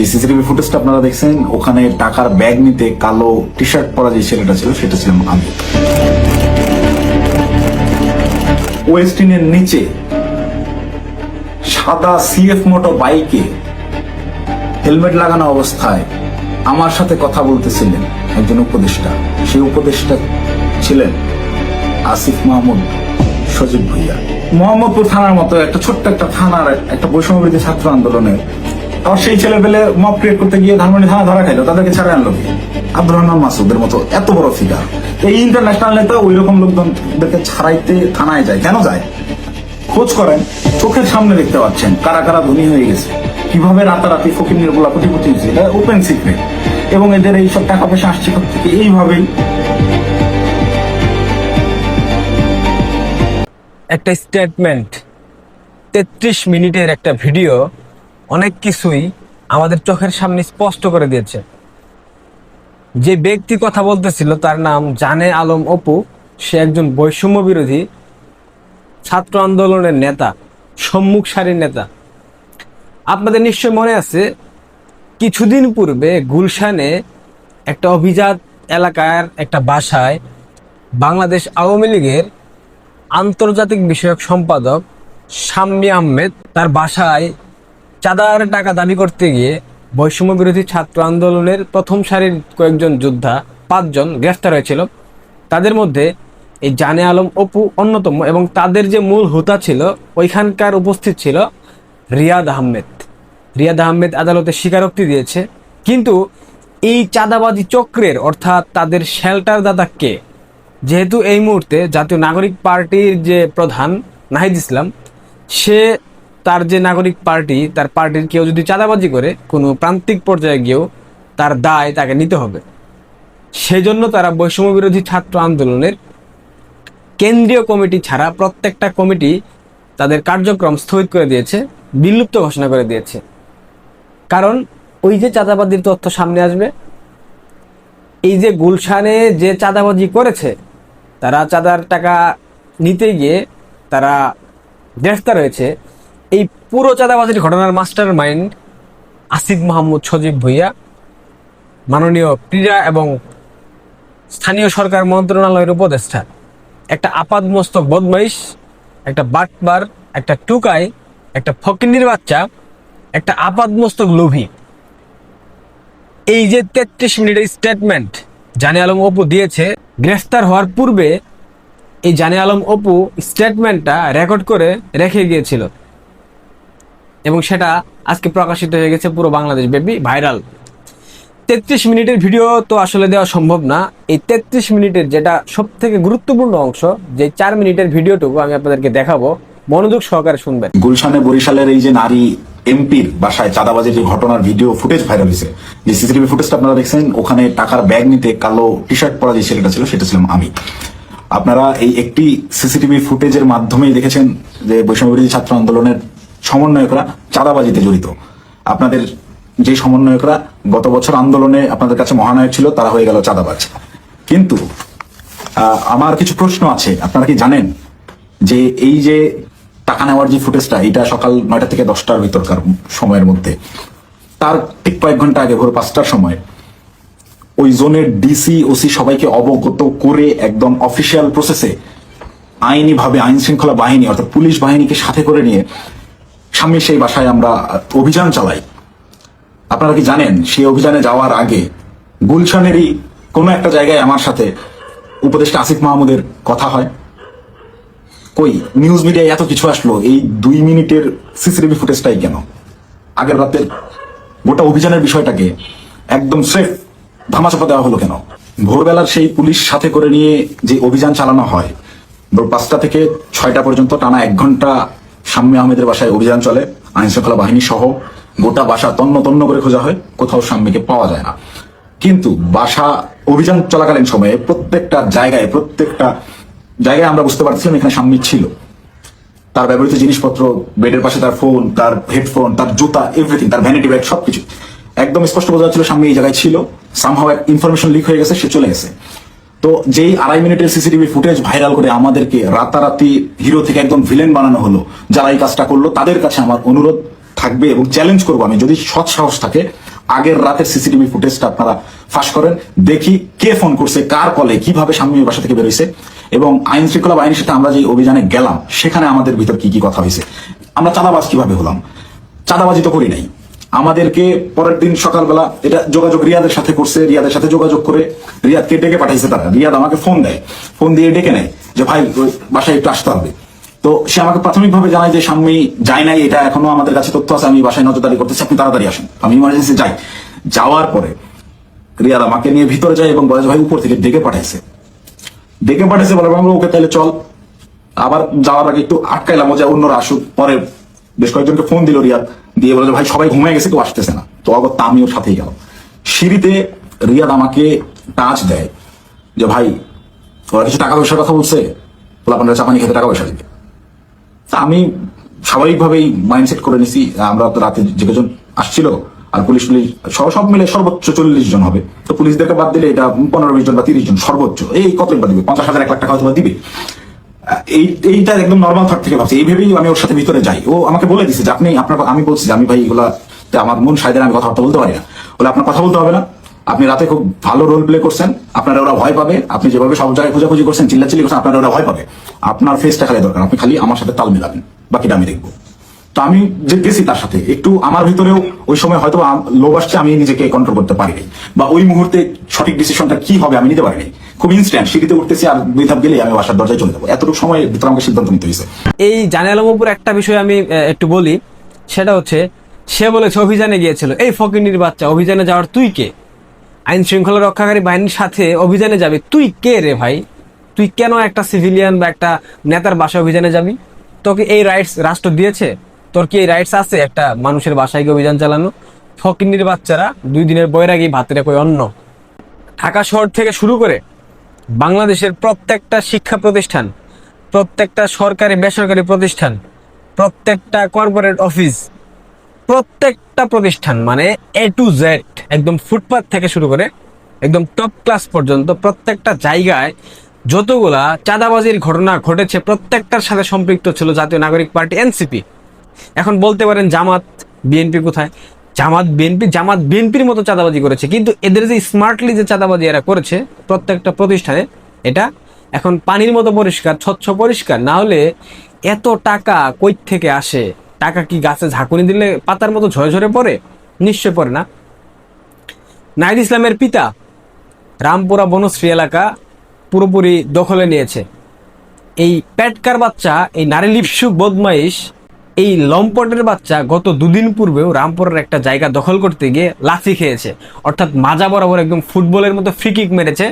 যে সিসিটিভি ফুটেজটা আপনারা দেখছেন, ওখানে টাকার ব্যাগ নিতে কালো টি শার্ট পরা যে ছেলেটা ছিল, সেটা ছিলাম আমি ওয়েস্টিনের নিচে সাদা সিএফ মোটো বাইকে হেলমেট লাগানো অবস্থায় আমার সাথে কথা বলতেছিলেন একজন উপদেষ্টা। সেই উপদেষ্টা ছিলেন আসিফ মাহমুদ সজীব ভুইয়া। মোহাম্মদপুর থানার মতো একটা ছোট্ট একটা থানার একটা বৈষম্যবিরোধী ছাত্র আন্দোলনের আর সেই ছেলে পেলে মব ক্রিয়েট করতে গিয়ে ধানমন্ডি থানা ধরা খাইলো, তাদেরকে ছাড়া আনলো আব্দুর রহমান মাসুদের মতো এত বড় ফিগার এই ইন্টারন্যাশনাল নেতা ওই রকম লোকজনদেরকে ছাড়াইতে থানায় যায়, কেন যায়? খোঁজ করেন, চোখের সামনে দেখতে পাচ্ছেন কারা কারা ধনী হয়ে গেছে। কীভাবে রাতারাতি ফকির নির্গুলা কোটিপতি হয়েছে, এটা ওপেন সিক্রেট এবং এদের এইসব টাকা পয়সা আসছে থেকে এইভাবেই। একটা স্টেটমেন্ট তেত্রিশ মিনিটের একটা ভিডিও অনেক কিছুই আমাদের চোখের সামনে স্পষ্ট করে দিয়েছে। যে ব্যক্তি কথা বলতেছিল, তার নাম জানে আলম অপু। সে একজন বৈষম্য বিরোধী, ছাত্র আন্দোলনের নেতা, সম্মুখ সারির নেতা। আপনাদের নিশ্চয় মনে আছে, কিছুদিন পূর্বে গুলশানে একটা অভিজাত এলাকার একটা বাসায় বাংলাদেশ আওয়ামী লীগের আন্তর্জাতিক বিষয়ক সম্পাদক শাম্মী আহমেদ তার বাসায় চাঁদার টাকা দাবি করতে গিয়ে বৈষম্য বিরোধী ছাত্র আন্দোলনের প্রথম সারির কয়েকজন যোদ্ধা পাঁচজন গ্রেফতার হয়েছিল। তাদের মধ্যে এই জানে আলম, অপু অন্যতম এবং তাদের যে মূল হোতা ছিল, ওইখানকার উপস্থিত ছিল রিয়াদ আহমেদ। রিয়াদ আহমেদ আদালতে স্বীকারোক্তি দিয়েছে। কিন্তু এই চাঁদাবাদী চক্রের, অর্থাৎ তাদের শেল্টার দাদা কে? যেহেতু এই মুহূর্তে জাতীয় নাগরিক পার্টির যে প্রধান, নাহিদ ইসলাম, সে তার যে নাগরিক পার্টি, তার পার্টির কেউ যদি চাঁদাবাজি করে, কোনো প্রান্তিক পর্যায়ে গিয়েও তার দায় তাকে নিতে হবে। সেজন্য তারা বৈষম্য বিরোধী ছাত্র আন্দোলনের কেন্দ্রীয় কমিটি ছাড়া প্রত্যেকটা কমিটি তাদের কার্যক্রম স্থগিত করে দিয়েছে, বিলুপ্ত ঘোষণা করে দিয়েছে। কারণ ওই যে চাঁদাবাজির তথ্য সামনে আসবে, এই যে গুলশানে যে চাঁদাবাজি করেছে, তারা চাঁদার টাকা নিতে গিয়ে তারা গ্রেফতার হয়েছে এই পুরো চাঁদাবাজির ঘটনার মাস্টার মাইন্ড আসিফ মাহমুদ সজীব ভুইয়া, মাননীয় ক্রীড়া এবং স্থানীয় সরকার মন্ত্রণালয়ের উপদেষ্টা। একটা আপাদমস্তক বদমাইশ, একটা বাটবার, একটা টুকাই, একটা ফকিন্নির বাচ্চা, একটা আপাদমস্তক লোভী। এই যে তেত্রিশ মিনিটের স্টেটমেন্ট জানে আলম অপু দিয়েছে, গ্রেফতার হওয়ার পূর্বে এই জানে আলম অপু স্টেটমেন্টটা রেকর্ড করে রেখে গিয়েছিল। এবং সেটা আজকে প্রকাশিত হয়ে গেছে পুরো বাংলাদেশ ব্যাপী ভাইরাল। তেত্রিশ মিনিটের ভিডিও তো আসলে দেওয়া সম্ভব না। এই তেত্রিশ মিনিটের যেটা সব থেকে গুরুত্বপূর্ণ অংশ, যে চার মিনিটের ভিডিওটুকু আমি আপনাদেরকে দেখাবো, মনোযোগ সহকারে শুনবেন। গুলশানে, বরিশালের এই যে নারী এমপির বাসায় চাঁদাবাজির যে ঘটনার ভিডিও ফুটেজ ভাইরাল হয়েছে, যে সিসিটিভি ফুটেজটা আপনারা দেখছেন, ওখানে টাকার ব্যাগ নিতে কালো টি শার্ট পরা যে ছেলেটা ছিল, সেটা ছিলাম আমি। আপনারা এই একটি সিসিটিভি ফুটেজের মাধ্যমেই দেখেছেন যে বৈষম্যবিরোধী ছাত্র আন্দোলনের সমন্বয়করা চাঁদাবাজিতে জড়িত। আপনাদের যে সমন্বয়করা গত বছর আন্দোলনে আপনাদের কাছে মহানায়ক ছিল, তারা হয়ে গেল চাঁদাবাজ। কিন্তু আমার কিছু প্রশ্ন আছে। আপনারা কি জানেন যে এই যে টাকা নেওয়ার যে ফুটেজটা, এটা সকাল নয়টা থেকে দশটার ভিতরকার সময়ের মধ্যে। তার ঠিক কয়েক ঘণ্টা আগে, ভোর পাঁচটার সময়, ওই জোনের ডিসি, ওসি সবাইকে অবগত করে একদম অফিসিয়াল প্রসেসে আইনি ভাবে আইন শৃঙ্খলা বাহিনী, অর্থাৎ পুলিশ বাহিনীকে সাথে করে নিয়ে সামনে সেই বাসায় আমরা অভিযান চালাই। আপনারা কি জানেন, সেই অভিযানে যাওয়ার আগে গুলশানেরই কোনো একটা জায়গায় আমার সাথে উপদেষ্টা আসিফ মাহমুদের কথা হয়। কই নিউজ মিডিয়ায় এত কিছু আসলো, এই দুই মিনিটের সিসিটিভি ফুটেজটাই কেন? আগের রাতের গোটা অভিযানের বিষয়টাকে একদম সেফ ধামাচাপা দেওয়া হলো কেন? ভোরবেলার সেই পুলিশ সাথে করে নিয়ে যে অভিযান চালানো হয় ভোর পাঁচটা থেকে ছয়টা পর্যন্ত টানা এক ঘণ্টা শাম্মী আহমেদের বাসায় অভিযান চলে আইন শৃঙ্খলা বাহিনী সহ গোটা বাসা তন্ন তন্ন করে খোঁজা হয়, কোথাও শাম্মীকে পাওয়া যায় না। কিন্তু বাসা অভিযান চলাকালীন সময়ে প্রত্যেকটা জায়গায় প্রত্যেকটা জায়গায় আমরা বুঝতে পারছিলাম এখানে সাম্মী ছিল। তার ব্যবহৃত জিনিসপত্র, বেডের পাশে তার ফোন, তার হেডফোন, তার জুতা এভরিথিং তার ভ্যানিটি ব্যাগ সবকিছু। একদম স্পষ্ট বোঝা যাচ্ছিল সামনে এই জায়গায় ছিল। সামহাও ইনফরমেশন লিক হয়ে গেছে, সে চলে গেছে। তো যেই আড়াই মিনিটের সিসিটিভি ফুটেজ ভাইরাল করে আমাদেরকে রাতারাতি হিরো থেকে একদম ভিলেন বানানো হলো, যারা এই কাজটা করল, তাদের কাছে আমার অনুরোধ থাকবে এবং চ্যালেঞ্জ করব আমি। যদি সৎ সাহস থাকে, আগের রাতের সিসিটিভি ফুটেজটা আপনারা ফাঁস করেন, দেখি কে ফোন করছে, কার কলে, কীভাবে স্বামী বাসা থেকে বেরোইছে, এবং আইন শৃঙ্খলা বাহিনীর সাথে আমরা যে অভিযানে গেলাম, সেখানে আমাদের ভিতর কি কি কথা হয়েছে। আমরা চাঁদাবাজ কীভাবে হলাম? চাঁদাবাজি তো করি নাই। আমাদেরকে পরের দিন সকালবেলা এটা যোগাযোগ রিয়াদের সাথে করছে, রিয়াদের সাথে যোগাযোগ করে রিয়াদকে ডেকে পাঠাইছে তারা। রিয়াদ আমাকে ফোন দেয়। ফোন দিয়ে ডেকে নেয় যে, ভাই বাসায় একটু আসতে হবে। তো সে আমাকে প্রাথমিকভাবে জানায় যে, স্বামী যায় নাই, এটা এখনও আমাদের কাছে তথ্য আছে, আমি বাসায় নজরদারি করতেছি, আপনি তাড়াতাড়ি আসুন। আমি ইমার্জেন্সি যাই। যাওয়ার পরে রিয়াদ আমাকে নিয়ে ভিতরে যায় এবং বলে ভাই, উপর থেকে ডেকে পাঠাইছে। ডেকে পাঠাইছে বলে আমরা ওকে তাহলে চল। আবার যাওয়ার আগে একটু আটকাইলাম ও যে অন্যরা আসুক, পরে বেশ কয়েকজনকে ফোন দিল রিয়াদ। দিয়ে বলে ভাই, সবাই ঘুমিয়ে গেছে, কেউ আসতেছে না। তো অগত আমিও সাথেই গেলাম সিঁড়িতে রিয়াদ আমাকে টাচ দেয় যে, ভাই, ওরা কিছু টাকা পয়সার কথা বলছে? বলে, আপনারা চাপানি খেতে টাকা পয়সা দিবে। তা আমি স্বাভাবিকভাবেই মাইন্ডসেট করে নিছি, আমরা তো রাতে যে কজন আসছিল আর পুলিশ পুলিশ সব সব মিলে সর্বোচ্চ চল্লিশ জন হবে। তো পুলিশদেরকে বাদ দিলে এটা পনেরো, বিশ জন বা তিরিশ জন সর্বোচ্চ। এই কত দিবে? পঞ্চাশ হাজার, এক লাখ টাকা হয়তো দিবে। এই একদম নর্মাল থার্ট থেকে ভাবছি। আমি ওর সাথে ভিতরে যাই। ও আমাকে বলে দিছে যে, আপনি আপনার আমি বলছি যে, আমি ভাই এগুলা আমার মন আমি কথাবার্তা বলতে পারি না। বলে, আপনার কথা বলতে হবে না। আপনি রাতে খুব ভালো রোল প্লে করছেন। আপনারা ওরা ভয় পাবে। আপনি যেভাবে সব জায়গায় খোঁজাখুঁজি করছেন, চিল্লাচিল্লি করছেন, আপনারা ওরা ভয় পাবে। আপনার ফেসটা খালি দরকার। আপনি খালি আমার সাথে তাল মিলাবেন। বাকিটা আমি দেখব। তো আমি যে গেছি তার সাথে, একটু আমার ভিতরেও ওই সময় হয়তো লোভ আসছে, আমি নিজেকে কন্ট্রোল করতে পারিনি বা ওই মুহূর্তে সঠিক ডিসিশনটা কি হবে আমি নিতে পারিনি খুব ইনস্ট্যান্ট সিঁড়িতে উঠতেছি আর দুই ধাপ গেলে আমি বাসার দরজায় চলে যাব। এতটুকু সময় ভিতরে আমাকে সিদ্ধান্ত নিতে হয়েছে। এই জানে আলমপুর একটা বিষয় আমি একটু বলি। সেটা হচ্ছে, সে বলেছে, অভিযানে গিয়েছিল। এই ফকিনির বাচ্চা, অভিযানে যাওয়ার তুই কে? আইন শৃঙ্খলা রক্ষাকারী বাহিনীর সাথে অভিযানে যাবে। তুই কে রে ভাই? তুই কেন একটা সিভিলিয়ান বা একটা নেতার বাসায় অভিযানে যাবি? তোকে এই রাইটস রাষ্ট্র দিয়েছে? তোর কি এই রাইটস আছে? একটা মানুষের বাসায় গিয়ে অভিযান চালানো? ফকিনির বাচ্চারা দুই দিনের বৈরাগী, ভাতের কই অন্য ঢাকা শহর থেকে শুরু করে বাংলাদেশের প্রত্যেকটা শিক্ষা প্রতিষ্ঠান, প্রত্যেকটা সরকারি বেসরকারি প্রতিষ্ঠান, প্রত্যেকটা কর্পোরেট অফিস প্রত্যেকটা প্রতিষ্ঠান মানে এ টু জেড একদম ফুটপাথ থেকে শুরু করে একদম টপ ক্লাস পর্যন্ত প্রত্যেকটা জায়গায় যতগুলা চাঁদাবাজির ঘটনা ঘটেছে প্রত্যেকটার সাথে সম্পৃক্ত ছিল জাতীয় নাগরিক পার্টি এনসিপি এখন বলতে পারেন জামাত বিএনপি কোথায়? জামাত বিএনপি, জামাত বিএনপির মতো চাঁদাবাজি করেছে। কিন্তু এদের যে স্মার্টলি যে চাঁদাবাজি এরা করেছে, প্রত্যেকটা প্রতিষ্ঠানে, এটা এখন পানির মতো পরিষ্কার, স্বচ্ছ পরিষ্কার। না হলে এত টাকা কই থেকে আসে? টাকা কি গাছে ঝাঁকুনি দিলে পাতার মতো ঝরে ঝরে পড়ে? নিশ্চয় পড়ে না। নাইদ ইসলামের পিতা রামপুরা বনশ্রী এলাকা পুরোপুরি দখলে নিয়েছে। এই প্যাটকার বাচ্চা, এই নারী লিপসুক বদমাইশ এই লম্পটের বাচ্চা গত দুদিন পূর্বেও রামপুরের একটা জায়গা দখল করতে গিয়ে লাথি খেয়েছে। অর্থাৎ মাজা বরাবর একদম ফুটবলের মতো ফ্রিকিক মেরেছে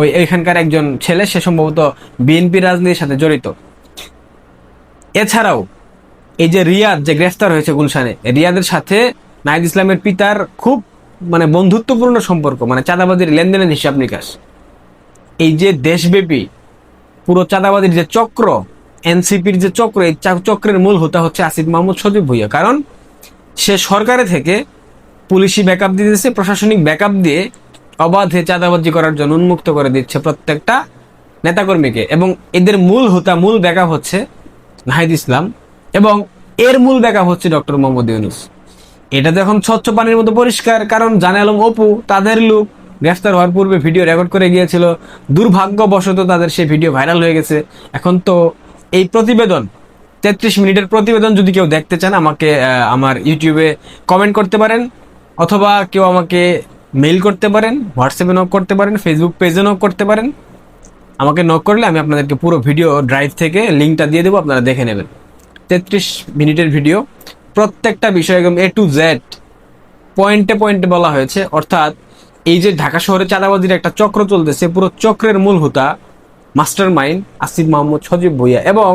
ওই এখানকার একজন ছেলে, সে সম্ভবত বিএনপি রাজনীতির সাথে জড়িত। এছাড়াও এই যে রিয়াদ, যে গ্রেফতার হয়েছে গুলশানে, রিয়াদের সাথে নাহিদ ইসলামের পিতার খুব মানে বন্ধুত্বপূর্ণ সম্পর্ক মানে চাঁদাবাজির লেনদেনের হিসাব নিকাশ। এই যে দেশব্যাপী পুরো চাঁদাবাজির যে চক্র এনসিপির যে চক্র, এই চক্রের মূল হতে হচ্ছে আসিফ মাহমুদ সজীব ভুইয়া। কারণ সে সরকারে থেকে পুলিশি ব্যাকআপ দিতেছে প্রশাসনিক ব্যাকআপ দিয়ে অবাধে চাঁদাবাজি করার জন্য উন্মুক্ত করে দিচ্ছে প্রত্যেকটা নেতাকর্মীকে। এবং এদের মূল হোতা, মূল ব্যাকআপ হচ্ছে নাহিদ ইসলাম এবং এর মূল ব্যাকআপ হচ্ছে ডক্টর মোহাম্মদ ইউনুস। এটা তো এখন স্বচ্ছ পানির মতো পরিষ্কার, কারণ জানে আলম অপু তাদের লোক গ্রেফতার হওয়ার পূর্বে ভিডিও রেকর্ড করে গিয়েছিল। দুর্ভাগ্যবশত তাদের সেই ভিডিও ভাইরাল হয়ে গেছে। এখন তো এই প্রতিবেদন, তেত্রিশ মিনিটের প্রতিবেদন যদি কেউ দেখতে চান, আমাকে আমার ইউটিউবে কমেন্ট করতে পারেন, অথবা কেউ আমাকে মেইল করতে পারেন হোয়াটসঅ্যাপে নক করতে পারেন ফেসবুক পেজে নক করতে পারেন। আমাকে নক করলে আমি আপনাদেরকে পুরো ভিডিও ড্রাইভ থেকে লিঙ্কটা দিয়ে দেবো, আপনারা দেখে নেবেন। তেত্রিশ মিনিটের ভিডিও প্রত্যেকটা বিষয় একদম এ টু জেড পয়েন্টে পয়েন্টে বলা হয়েছে। অর্থাৎ এই যে ঢাকা শহরে চাঁদাবাজির একটা চক্র চলতেছে, পুরো চক্রের মূল হোতা মাস্টার মাইন্ড আসিফ মাহমুদ সজীব ভুইয়া এবং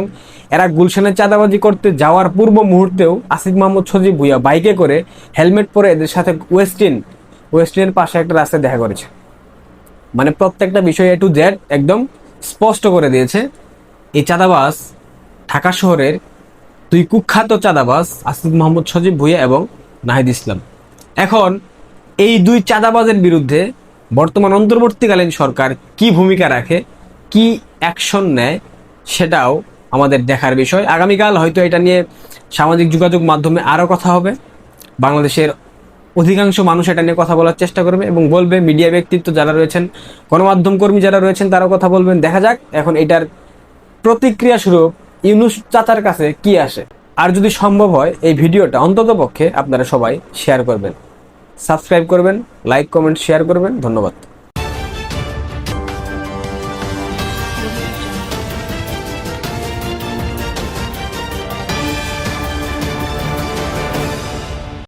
এরা গুলশানে চাঁদাবাজি করতে যাওয়ার পূর্ব মুহূর্তেও আসিফ মাহমুদ সজীব ভুইয়া বাইকে করে হেলমেট পরে এদের সাথে ওয়েস্টিন ওয়েস্টিনের পাশে একটা রাস্তায় দেখা করেছে। মানে প্রত্যেকটা বিষয় টু জেড একদম স্পষ্ট করে দিয়েছে। এই চাঁদাবাস ঢাকা শহরের দুই কুখ্যাত চাঁদাবাস আসিফ মোহাম্মদ সজীব ভুইয়া এবং নাহিদ ইসলাম। এখন এই দুই চাঁদাবাজের বিরুদ্ধে বর্তমান অন্তর্বর্তীকালীন সরকার কি ভূমিকা রাখে কি অ্যাকশন নেয় সেটাও আমাদের দেখার বিষয়। আগামীকাল হয়তো এটা নিয়ে সামাজিক যোগাযোগ মাধ্যমে আরও কথা হবে। বাংলাদেশের অধিকাংশ মানুষ এটা নিয়ে কথা বলার চেষ্টা করবে এবং বলবে মিডিয়া ব্যক্তিত্ব যারা রয়েছেন, গণমাধ্যম কর্মী যারা রয়েছেন, তারাও কথা বলবেন। দেখা যাক এখন এটার প্রতিক্রিয়া স্বরূপ ইউনুস চাচার কাছে কি আসে। আর যদি সম্ভব হয়, এই ভিডিওটা অন্তত পক্ষে আপনারা সবাই শেয়ার করবেন। সাবস্ক্রাইব করবেন লাইক কমেন্ট শেয়ার করবেন। ধন্যবাদ।